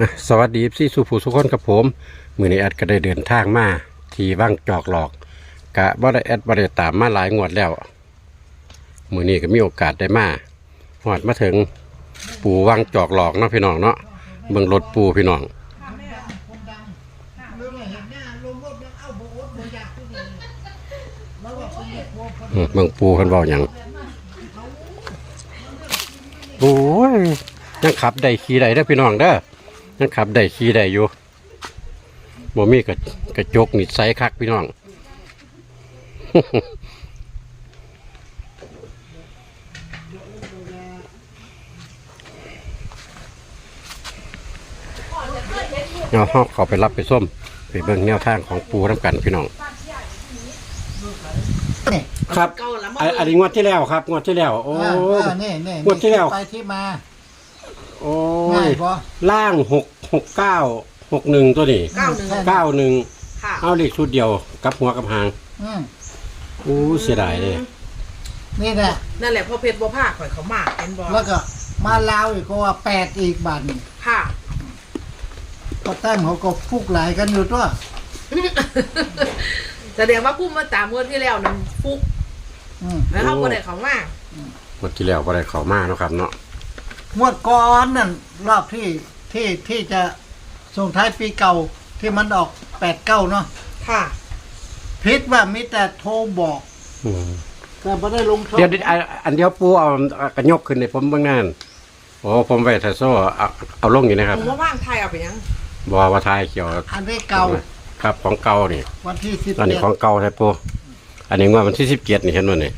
อะสวัสดีพี่สุภูสุคนกับผมมือนี้แอดก็ได้เดินทางมาที่ว่างจอกหลอกกะบ่ได้แอดบ่ได้ตามมาหลายงวดแล้ว มือนี้ก็มีโอกาสได้มาหอดมาถึงปูว่างจอกหลอกเนาะพี่น้องเนาะเบิ่งรถปูพี่น้องอืมเบิ่งปูเพิ่นเว้าหยังโอ้ยยังขับได้ขี่ได้เด้อพี่น้องเด้อ ยังขับได้ขี่ได้อยู่บ่มีกระกระจกนิสัยคักพี่น้อง เอาเฮาเขาไปรับไปส้ม ไปเบิ่งแนวทางของปูน้ำกันพี่น้องนี่ครับเก่าแล้วมาอันอันนี้งวดที่แล้วครับ งวดที่แล้ว โอ้อ่าอ่านี่นี่งวดที่แล้ว ไปที่มา โอ้ง่ายยปะล่างหกหกเก้าหกหนึ่งตัวนี้เก้าหนึ่งเก้าหนึ่งค่ะเอาเลขชุดเดียวกับหัวกับหางอืมอู้เสียดายเลยนี่แหละ นั่นแหละพ่อเพชรบัวผ้าข่อยเขามากเป็นบอแล้วก็มาลาวอีกก็ว่าแปดอีกบัตรค่ะ ก็แต้มเขาก็ฟุกหลายกันอยู่ตัว แสดงว่าพุ่มมาตามเมื่อที่แล้วนั้นฟุกอืมแล้วเขาก็ได้เขามากงวดที่แล้วก็ได้เขามาเนาะครับเนาะ งวดก่อนนั่นรอบที่ที่ที่จะส่งท้ายปีเก่าที่มันออกแปดเก้าเนาะค่ะ พิษว่ามีแต่โทรบอก อืมแต่ไม่ได้ลงโทรเดี๋ยวอันอันเดียวปูเอาเอากระยกขึ้นในผมเบื้องหน้าโอ้ผมไปถ่ายโซ่เอาเอาลงอยู่นะครับผมว่าว่างไทยเอาไปยัง บอว่าทายเกี่ยวอันนี้เก่าครับของเก่านี่วันที่สิบตอนนี้เจ็ดของเก่าใช่ปูอันนี้งวดวันที่สิบเจ็ดนี่เห็นไหมนี่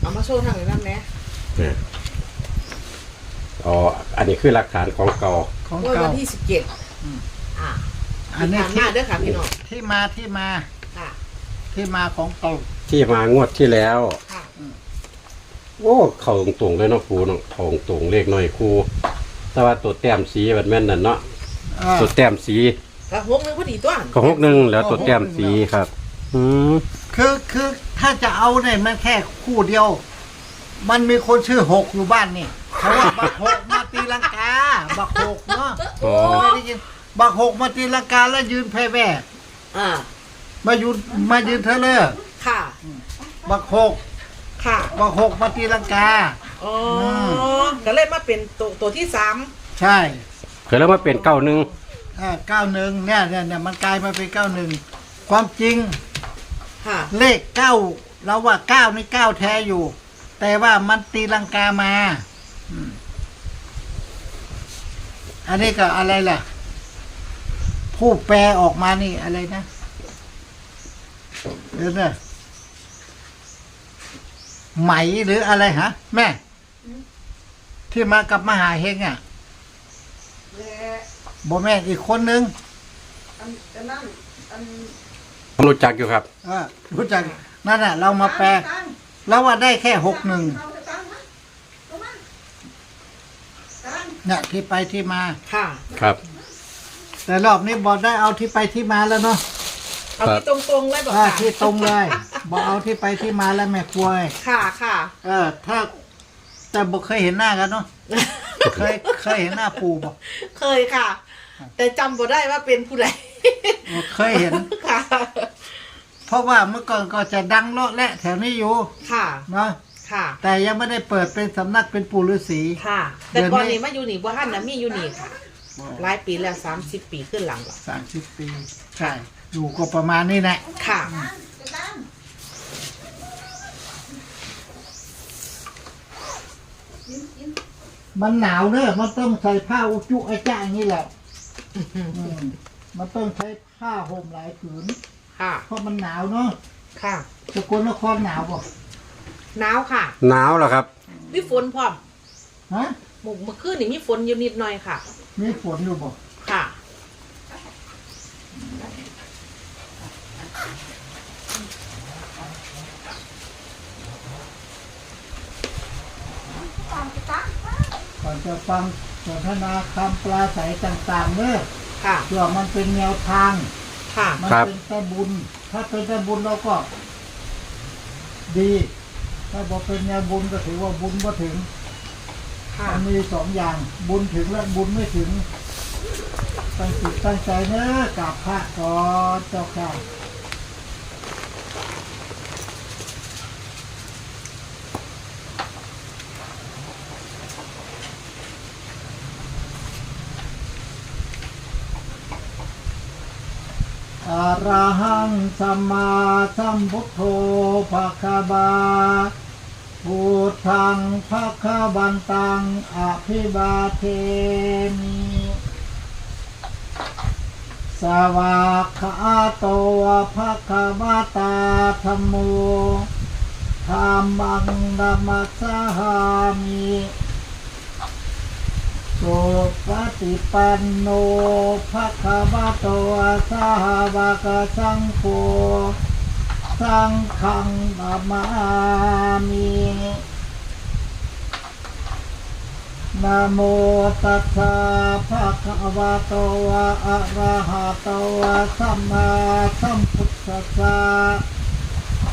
เอามาโชว์ทางไหนบ้างแม่เนี่ย อ๋ออันนี้คือหลักฐานของเก่าของเมื่อเก่าวันที่สิบเจ็ดอ่าอันนี้ที่ผ่านที่มาเด้อค่ะพี่น้องที่มาที่มาค่ะที่มาของเก่าที่มางวดที่แล้ว ค่ะโอ้เข่าตรงๆเลยเนาะครูเนาะเข่าตรงๆเลขน้อยครูแต่ว่าตัวแต้มสีมันแม่นนั่นเนาะอ่าตัวแต้มสีแล้วหกหนึงพอดีตัวก็หกหนึ่งแล้วตัวแต้มสีครับ อืมคือคือถ้าจะเอาเนี่ยมันแค่คู่เดียว มันมีคนชื่อหกอยู่บ้านนี่ เขาว่าบักหกมาตีลังกา บักหกเนาะอ๋อไม่ได้ยินบักหกมาตีลังกาแล้วยืนแพ่แว่อ่ามายืนมายืนเธอเลยค่ะ บักหกค่ะบักหกมาตีลังกา อ๋ออก็เลยมาเป็นตัวตัวที่สามใช่เคยแล้วมาเป็นเก้าหนึ่งเก้าหนึ่งเนี่ยเนี่ยเนี่ยมันกลายมาเป็นเก้าหนึ่งความจริงค่ะ เลขเก้าเราว่าเก้านี่เก้าแท้อยู่ แต่ว่ามันตีลังกามา อืมอันนี้ก็อะไรล่ะ ผู้แปลออกมานี่อะไรนะเดี๋ยวนะไหมหรืออะไรฮะ แม่ ที่มากับมหาเฮงอะบอแม่นอีกคนนึงผมรู้จักอยู่ครับ เออรู้จักนั่นน่ะ เรามาแปล แล้วว่าได้แค่หกหนึ่ง เนี่ยที่ไปที่มา ค่ะ ครับ แต่รอบนี้บอกได้เอาที่ไปที่มาแล้วเนาะเอาครับที่ตรงๆเลยบอกอ่าค่ะที่ตรงเลยบอกเอาที่ไปที่มาแล้วแม่ครัวไงค่ะค่ะ เออ ถ้า แต่บอกเคยเห็นหน้ากันเนาะเคยเคยเห็นหน้าปู่บอกเคยค่ะ แต่จำบ่ได้ว่าเป็นผู้ใดเคยเห็น ค่ะ เพราะว่าเมื่อก่อนก็จะดังเลาะแหละแถวนี้อยู่ค่ะ เนาะ ค่ะ แต่ยังไม่ได้เปิดเป็นสำนักเป็นปู่ฤาษี ค่ะ แต่ก่อนนี้มาอยู่นี่บ่ทันนะมีอยู่นี่ค่ะ หลายปีแล้วสามสิบปีขึ้นหลังแล้วสามสิบปี ใช่ อยู่ก็ประมาณนี้แหละ ค่ะ มันหนาวเนอะมันต้องใส่ผ้าอุจจุไอ้จ้าอย่างนี้แหละอืมมันต้องใช้ผ้าห่มหลายผืนค่ะ เพราะมันหนาวเนาะค่ะสกลนครหนาวป่ะ หนาวค่ะหนาวเหรอครับ มีฝนพร้อมฮะหมู่เมื่อคืนนี่มีฝนอยู่นิดหน่อยค่ะ มีฝนอยู่ป่ะค่ะ ก่อนจะฟังสนทนาคำปลาใสต่างๆเนอะค่ะ เพื่อมันเป็นแนวทาง ค่ะ มันครับ เป็นแต่บุญ ถ้าเป็นแต่บุญเราก็ ดี ถ้าบอกเป็นแนวบุญก็ถือว่าบุญมาถึงค่ะมันมีสองอย่างบุญถึงและบุญไม่ถึงตั้งจิตตั้งใจนะกราบพระก่อนเจ้าค่ะ ระหังสัมมาสัมพุทโธภะคะบาพุทธังภะคะวันตังอภิบาเทมิสวากขาโตภะคะวะตาธัมโมธรรมังนัมสสหามิ โสปฏิปันโนภะคะวะโตสาวกสังโฆสังฆังนามามินะโมตัสสะภะคะวะโตอะระหะโตสัมมาสัมพุทธัสสะ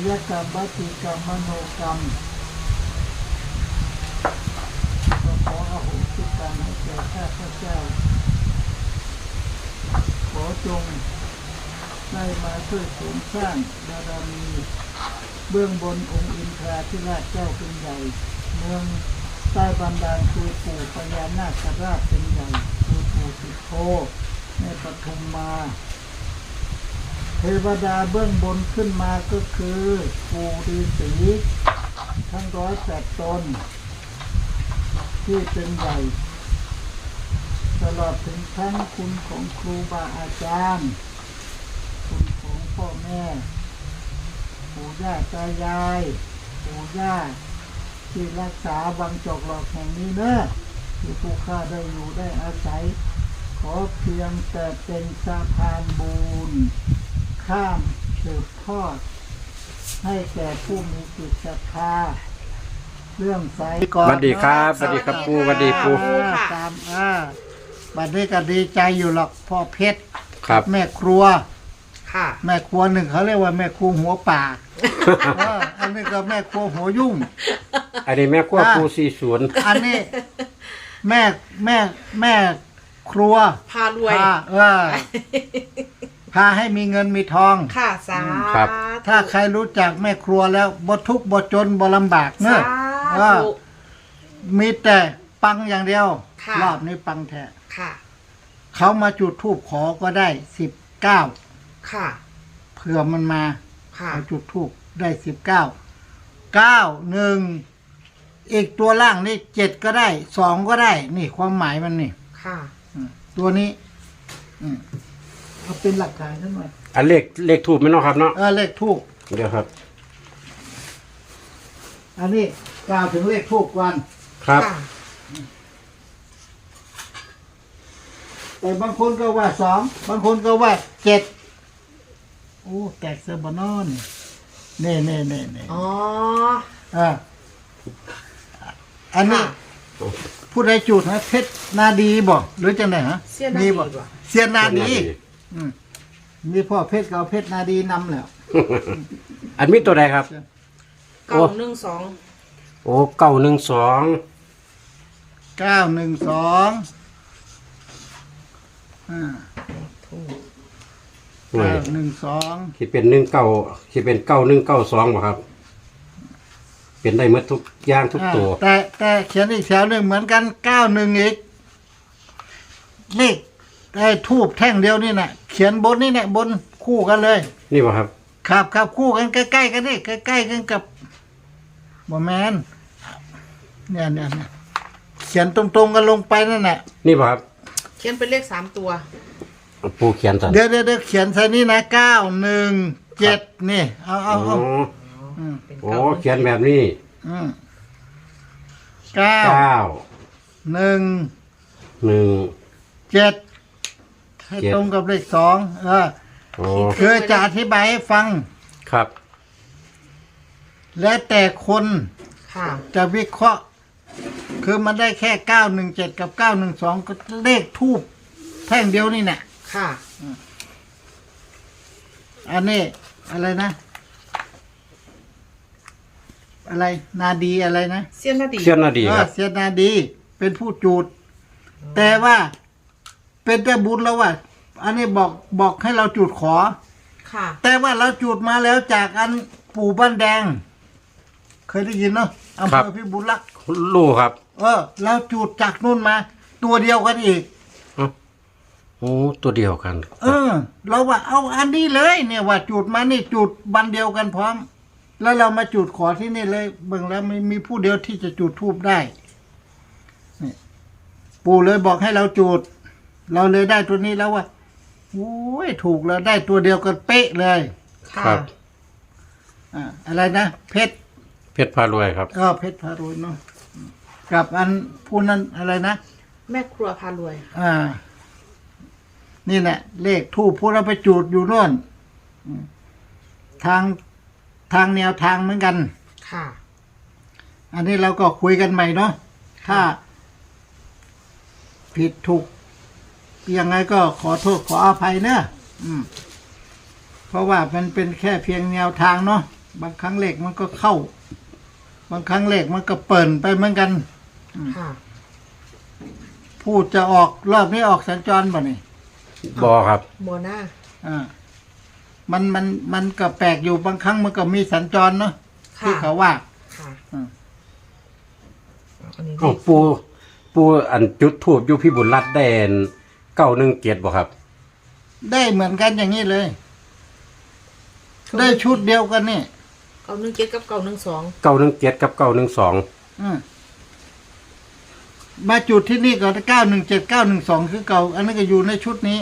ายกรรมวัติกรรมมโนกรรมก็ขออโหสิกรรมให้แก่ข้าพเจ้า ขอจงได้มาช่วยสริมสร้างบารมีเบื้องบนองค์อินทราธิราชเจ้าเป็นใหญ่ เมืองใต้บันดาลคือปู่พญานาคราชเป็นใหญ่คือปู่สิโธในปฐุมมา เทวดาเบื้องบนขึ้นมาก็คือปู่ฤาษีทั้งร้อยแปดตน ที่เป็นใหญ่ตลอดถึงทั้งคุณของครูบาอาจารย์ คุณของพ่อแม่ ปู่ย่าตายาย ปู่ย่าที่รักษาบางจอกหลอกแห่งนี้เนอะที่ผู้ข้าได้อยู่ได้อาศัย ขอเพียงแต่เป็นสะพานบุญ ข้ามสืบทอด ให้แก่ผู้มีจิตศรัทธาเรื่องใสก่อนสวัสดีครับสวัสดีครับปู่สวัสดีปู่ อ่าตามอ่าบัดนี้ก็ดีใจอยู่หรอกพ่อเพชรครับ แม่ครัว ค่ะ แม่ครัวหนึ่งเขาเรียกว่าแม่ครัวหัวป่าเอออันนี้ก็แม่ครัวหัวยุ่ง อันนี้แม่ครัวอ่าปูสี่ศูนย์อันนี้ แม่แม่แม่ครัวพารวย พาเออ พาให้มีเงินมีทอง ค่ะสาครับถ้าใครรู้จักแม่ครัวแล้วบ่ทุกข์บ่จนบ่ลำบากเนสาอะเออธุ มีแต่ปังอย่างเดียว ค่ะ รอบนี้ปังแท้ค่ะ เขามาจุดทูบขอก็ได้สิบเก้าค่ะ เผื่อมันมาค่ะเอาจุดทูบได้สิบเก้าเก้าหนึ่งอีกตัวล่างนี่เจ็ดก็ได้สองก็ได้ นี่ความหมายมันนี่ ค่ะอืมตัวนี้ อืม เอาเป็นหลักฐานขึ้นมาอันเลขเลขทูบไหมเนาะครับเนาะเออเลขทูบเดี๋ยวครับ อันนี้กล่าวถึงเลขทูบวัน ครับค่ะแต่บางคนก็ว่าสองบางคนก็ว่าเจ็ดโอ้แตกเซอร์บานอนเน่เน่เน่เน่อ๋อ อ่าอันนี้ ค่ะ ผู้ใดจุดนะเพชรนาดีบอกหรือจังไหนฮะเสี้ยนนาดีบอกบ่เสียนนาดี อืมมีพ่อเพชรกับเพชรนาดีนำแล้วอันมีตัวใดครับ เก้าหนึ่งสองโอ้เก้าหนึ่งสองเก้าหนึ่งสองอ่าถูกหน่วยเก้าหนึ่งสองที่เป็นหนึ่งเก้าที่เป็นเก้าหนึ่งเก้าสองบ่ครับ เป็นได้หมดทุกอย่างทุกตัว อ่าแต่แต่เขียนอีกแถวหนึ่งเหมือนกันเก้าหนึ่งอีก เลข ได้ทูบแท่งเดียวนี่นะเขียนบนนี่นะบนคู่กันเลย นี่บ่ครับ ครับครับคู่กันใกล้ๆกันนี่ใกล้ๆกันกับบอแมนเนี่ยเนี่ยเนี่ยเขียนตรงๆกันลงไปนั่นแหละนี่ป่ะครับ เขียนเป็นเลขสามตัว ปูเขียนสันเดี๋ยวเดี๋ยวเดี๋ยวเขียนใส่นี่นะเก้าหนึ่งเจ็ดนี่เอาเอาอ๋อเอาอืมเป็นโอ้เก้าเขียนแบบนี้อืมเก้าเก้าหนึ่งหนึ่งเจ็ด ให้เจ็ด ตรงกับเลขสองเออโอ้คือจะอธิบายให้ฟัง ครับ และแต่คนค่ะ จะวิเคราะห์ คือมันได้แค่เก้าหนึ่งเจ็ดกับเก้าหนึ่งสองก็เลขทูบแท่งเดียวนี่แหละค่ะ อันนี้อะไรนะ อะไรนาดีอะไรนะ เสี้ยนนาดีเขียนน่าดีเอคอรับ เสียนาดีเป็นผู้จูด แต่ว่า เป็นแต่บุญแล้วว่า อันนี้บอกบอกให้เราจูดขอ ค่ะ แต่ว่าเราจูดมาแล้วจากอันปู่บ้านแดง เคยได้ยินเนาะอำเภอพิบูลรักษ์รู้ครับเออเราจูดจากนู่นมา ตัวเดียวกันอีก โอ้ตัวเดียวกัน เออ เราว่าเอาอันนี้เลย เนี่ยว่าจุดมานี่จุดบันเดียวกันพร้อม แล้วเรามาจุดขอที่นี่เลยเบิ่งแล้วไม่มีผู้เดียวที่จะจุดทูบได้นี่ปู่เลยบอกให้เราจุด เราเลยได้ตัวนี้แล้วว่าโอ้ยถูกแล้วได้ตัวเดียวกันเป๊ะเลยค่ะครับ อ่าอะไรนะเพชรเพชรพารวยครับเออเพชรพารวยเนาะกับอันผู้นั้นอะไรนะแม่ครัวพารวยอ่า นี่แหละ เลขทูบพวกเราไปจูดอยู่โน่นอืมทางทางแนวทางเหมือนกัน ค่ะ อันนี้เราก็คุยกันใหม่เนาะ ถ้า ผิดถูก ยังไงก็ขอโทษขออภัยเนอะอืม เพราะว่ามันเป็นแค่เพียงแนวทางเนาะบางครั้งเลขมันก็เข้า บางครั้งเลขมันก็เปิ่นไปเหมือนกัน ค่ะพูดจะออกรอบนี้ออกสัญจรบ่นี่บอครับ โมนาอ่ามันมันมันก็แปลกอยู่บางครั้งมันก็มีสัญจรเนาะค่ะที่เขาว่า ค่ะอืม อันนี้อ้าวปูปูอันจุดทูบอยู่พี่บุญรัตน์ได้ เก้าหนึ่งเกียรติบ่ครับ ได้เหมือนกันอย่างนี้เลย ได้ชุดเดียวกันนี่เก้าหนึ่งเจ็ดกับเก้าหนึ่งสองเก้าหนึ่งเกียรติกับเก้าหนึ่งสองอืมมาจุดที่นี่ก็เก้าหนึ่งเจ็ดเก้าหนึ่งสองคือเก่า อันนี้นก็อยู่ในชุดนี้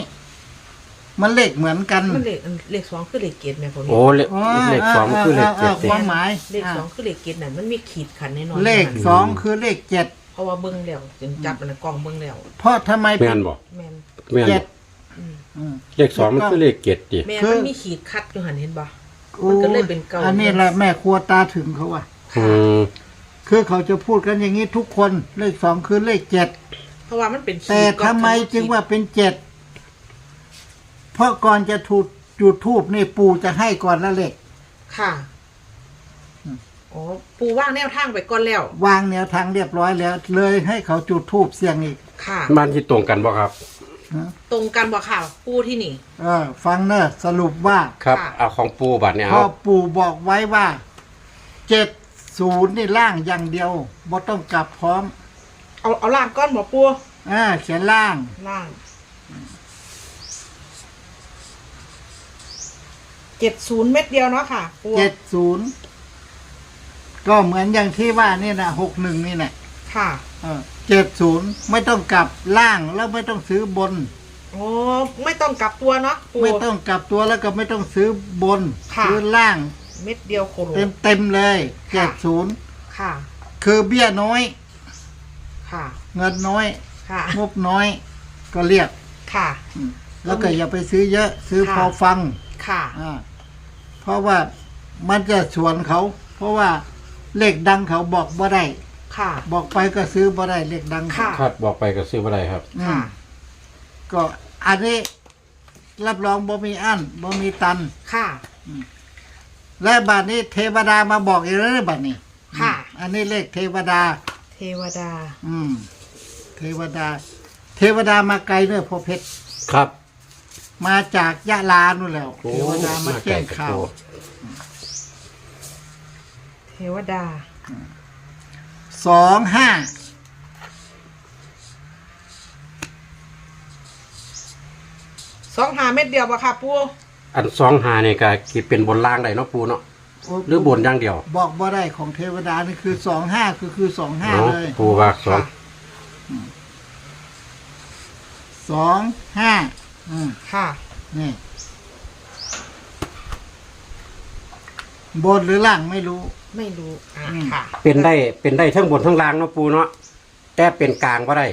มันเลขเหมือนกันมันเลขอันเลขสองคือเลขเกตแม่ผมนี่โอ้เลขอ๋อเลขสองคือเลขเจ็ดอ่าสิความหมายเลขสองคือเลขเกตน่ะมันมีขีดขันแน่นอนเลขสองคือเลขเจ็ดเพราะว่าเบิ้งแล้วจนจับอันนั้นกล้องเบิ้งแล้วเพราะทำไมแม่นบ่แมน แม่นเจ็ดบ่อืมอืม เลขสองมันคือเลขเกียรติดิแม่คือ มันมีขีดคัดอยู่หันเห็นปะมันก็เลยเป็นเก้าอันนี้แหละแม่ครัวตาถึงเขาว่าอืมคือเขาจะพูดกันอย่างนี้ทุกคนเลขสองคือเลขเจ็ดเพราะว่ามันเป็นขีดแต่ทำไมจึงว่าเป็นเจ็ดเพราะก่อนจะถูดจุดทูบนี่ปู่จะให้ก่อนละเลข ค่ะอ๋อปูว่างแนวทางไปก่อนแล้ว วางแนวทางเรียบร้อยแล้ว เลยให้เขาจุดทูบเสียงอีก ค่ะ มันที่ตรงกันบ่ครับ ตรงกันบ่ค่ะปูที่นี่ เออ ฟังเนอะสรุปว่าครับค่ะ เอาของปูบัตรเนี่ยพ่อเอาปู่บอกไว้ว่าเจ็ดศูนย์นี่ล่างอย่างเดียวบ่ต้องกลับพร้อมเอาเอาล่างก้อนหมอปูอ่าเขียนล่าง ล่างเจ็ดศูนย์เม็ดเดียวเนาะค่ะ ปูเจ็ดศูนย์ก็เหมือนอย่างที่ว่านี่นะหกหนึ่งนี่แหละค่ะ เจ็ดศูนย์ไม่ต้องกลับล่างแล้วไม่ต้องซื้อบนอ๋อไม่ต้องกลับตัวเนาะปูไม่ต้องกลับตัวแล้วก็ไม่ต้องซื้อบน ค่ะ ซื้อล่าง เม็ดเดียวโคโลเต็มเต็มๆเลยเจ็ดศูนย์ค่ะ คือเบี้ยน้อย ค่ะ เงินน้อย ค่ะ งบน้อย ก็เรียกค่ะ อืมแล้วก็อย่าไปซื้อเยอะ ซื้อค่ะพอฟัง ค่ะ อ่าเพราะว่ามันจะสวนเขา เพราะว่าเลขดังเขาบอกบ่ได้ ค่ะ บอกไปก็ซื้อบ่ได้เลขดังเขาค่ะ ครับบอกไปก็ซื้อบ่ได้ครับ อืมค่ะ ก็อันนี้รับรองบ่มีอันบ่มีตัน ค่ะ และบัดนี้เทวดามาบอกอีกแล้วนะบัดนี้ค่ะอันนี้เลขเทวดา เทวดา อืม เทวดา เทวดามาไกลเนอะพ่อเพชรครับมาจากยะลานู่นแล้วโอ้เทวดามาแจ้งข่าว เทวดา สองห้าสองหาเม็ดเดียวปะค่ะปูอันสองหาเนี่ยก็คิดเป็นบนล่างได้เนาะปูเนาะอโหรือบนอย่างเดียวบอกบ่ได้ของเทวดานี่คือสองห้าคือคือสองห้าเนาะเลยปูว่าสองสองห้าอืมค่ะ นี่ บนหรือล่างไม่รู้ ไม่รู้อ่าอืม ค่ะ เป็นได้เป็นได้ทั้งบนทั้งล่างเนาะปูเนาะแต่เป็นกลางบ่ได้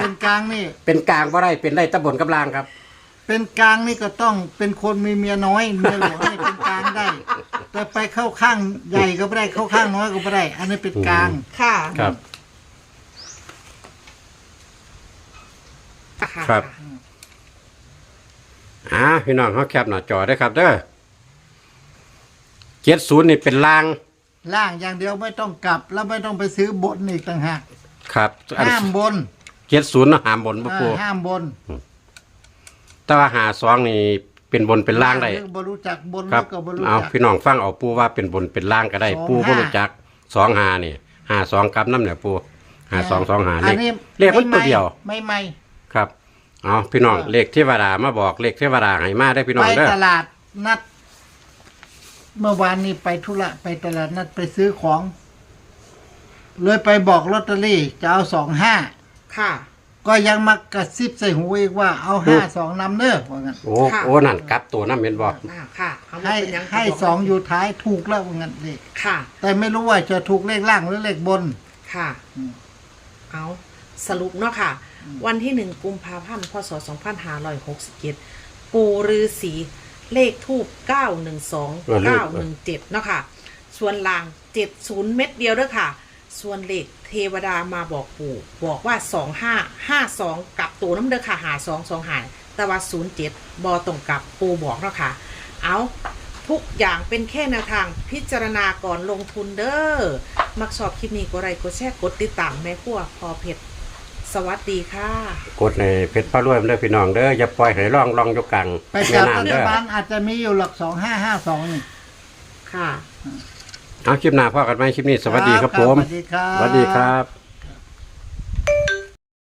เป็นกลางนี่ เป็นกลางบ่ได้เป็นได้แตะบนกับล่างครับ เป็นกลางนี่ก็ต้องเป็นคนมีเมียน้อยเมียหลวงนี่เป็นกลางได้ แต่ไปเข้าข้างใหญ่ก็ไม่ได้เข้าข้างน้อยก็ไม่ได้ อันนี้เป็นกลาง ค่ะครับค่ะครับ อ่าพี่น้องเขาแคปหน้าจอได้ครับเด้อ เจ็ดศูนย์นี่เป็นล่างล่างอย่างเดียวไม่ต้องกลับแล้วไม่ต้องไปซื้อบนอีกต่างหากครับอันห้ามบนเจ็ดศูนย์หามบนบ่ปูอ่าห้ามบนแต่ว่าหาสองนี่เป็นบนเป็นล่างได้หรือบรู้จักบนหครืรับอก็บรู้เอาจัก พี่น้องฟังเอาปูว่าเป็นบนเป็นล่างก็ได้ สองปูบ่ห้ารู้จักสองหานี่หาสองกับน้ำเนี่ยปูหาสองสองหาเลอัขนนี้เลขมันตัวเดียวไม่ไม่ ครับเอาพี่น้องเออ เลขเทวดามาบอกเลขเทวดาให้มาได้พี่น้ไปองเด้อตลาดนัด เมื่อวานนี้ไปธุระไปตลาดนัดไปซื้อของ เลยไปบอกลอตเตอรี่จะเอาสองห้าค่ะ ก็ยังมากระซิบใส่หูอีกว่าเอาห้าสองนำเด้อว่างั้นโอ้ค่ะ โอ้นั่นกลับตัวน้ำเห็นบอกอ่าค่ะเอามาให้เป็นยังให้สองอยู่ท้ายถูกแล้วว่างั้นเลขค่ะ แต่ไม่รู้ว่าจะถูกเลขล่างหรือเลขบน ค่ะ อืมเอาสรุปเนาะค่ะ วันที่หนึ่งกุมภาพันธ์พศสองพันห้าร้อยหกสิบเจ็ดปูรือสี เลขทูบเก้าหนึ่งสองเก้าหนึ่งเจ็ดเนาะค่ะส่วนลางเจ็ดศูนย์เม็ดเดียวเด้อค่ะ ส่วนเลขเทวดามาบอกปู่บอกว่าสองห้าห้าสองกลับตัวน้ำเด้อค่ะหาสองสองหายแต่ว่าศูนย์เจ็ดบอตรงกับปูบอกเนาะค่ะ เอาทุกอย่างเป็นแค่แนวทางพิจารณาก่อนลงทุนเด้อ มักชอบคลิปนี้ก็ไรกดแชร์กดติดตามแม่พัวพอเผ็ด สวัสดีค่ะ กดในเพชรพระรวยเด้อพี่น้องเด้ออย่าปล่อยให้ร่องร่องอยกกลางไปแม่จับรัน้ำฐเด้อบาลอาจจะมีอยู่หลักสองห้าห้าสองนี่ค่ะ เอาคลิปหน้าพ่อกันไหมคลิปนี้สวัสดีครับผม สวัสดีครับ สวัสดีครับ